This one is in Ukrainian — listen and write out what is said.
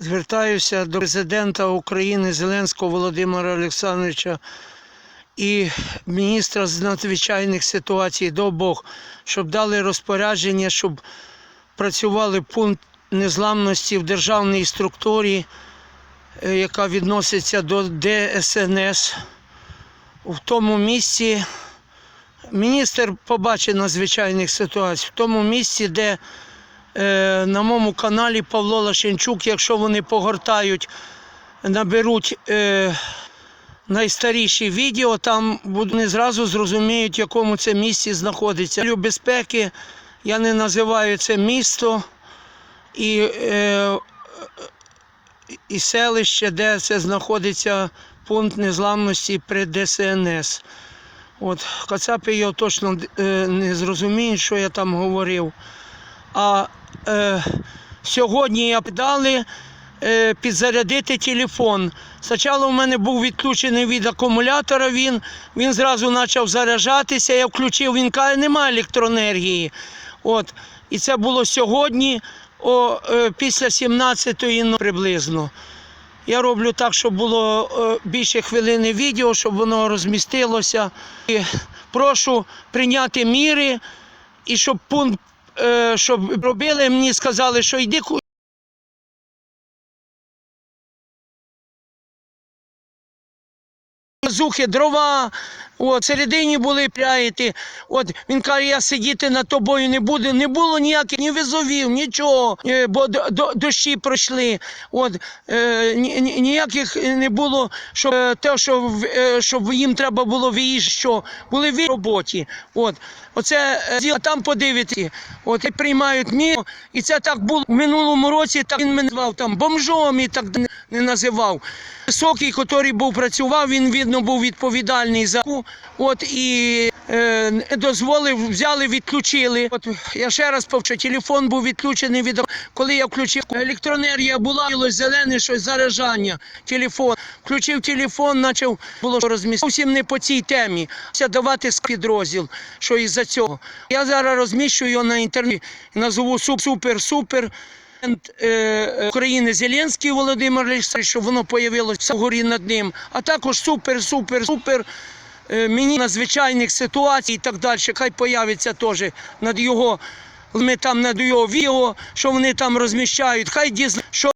Звертаюся до президента України Зеленського Володимира Олександровича і міністра з надзвичайних ситуацій до обох, щоб дали розпорядження, щоб працювали пункт незламності в державній структурі, е, яка відноситься до ДСНС. В тому місці міністр побачить надзвичайних ситуацій, в тому місці, де на моєму каналі Павло Лашенчук, якщо вони погортають, наберуть е, найстаріші відео, там вони зразу зрозуміють, в якому це місці знаходиться. Для безпеки я не називаю це місто і, е, і селище, де це знаходиться пункт незламності при ДСНС. От, Кацапи його точно е, не зрозуміють, що я там говорив. А е, сьогодні дали е, підзарядити телефон. Спочатку в мене був відключений від акумулятора, він, він зразу почав заряджатися, я включив, він каже, немає електроенергії. От. І це було сьогодні о, е, після 17-ї ну, приблизно. Я роблю так, щоб було е, більше хвилини відео, щоб воно розмістилося. І прошу прийняти міри і щоб пункт, щоб робили, мені сказали, що йди ку- Зухи, дрова, от, середині були пляєти. От він каже, я сидіти над тобою не буду. Не було ніяких ні визовів, нічого, е, бо д- д- дощі пройшли. От, е, ні- ні- ніяких не було, щоб е, те, що, е, щоб їм треба було виїжджати, що були в роботі. От, оце е, діло там подивитися. От приймають міру. І це так було в минулому році. Так він мене назвав там бомжом і так не називав. Високий, який був працював, він видно був відповідальний за от і е, дозволив, взяли, відключили. От я ще раз повчу, телефон був відключений від коли я включив електроенергія була, білось зелене щось заряджання. Телефон включив телефон, почав було розмістити. Зовсім не по цій темі. Ся давати підрозділ, що із-за цього. Я зараз розміщую його на інтернеті, назву супер-супер. Е, е, України Зеленський Володимир Олександрович, щоб воно появилося вгорі над ним, а також супер, супер, супер. е, Мені надзвичайних ситуацій і так далі, хай появиться теж над його, ми там над його Віго, що вони там розміщають, хай дізнають, що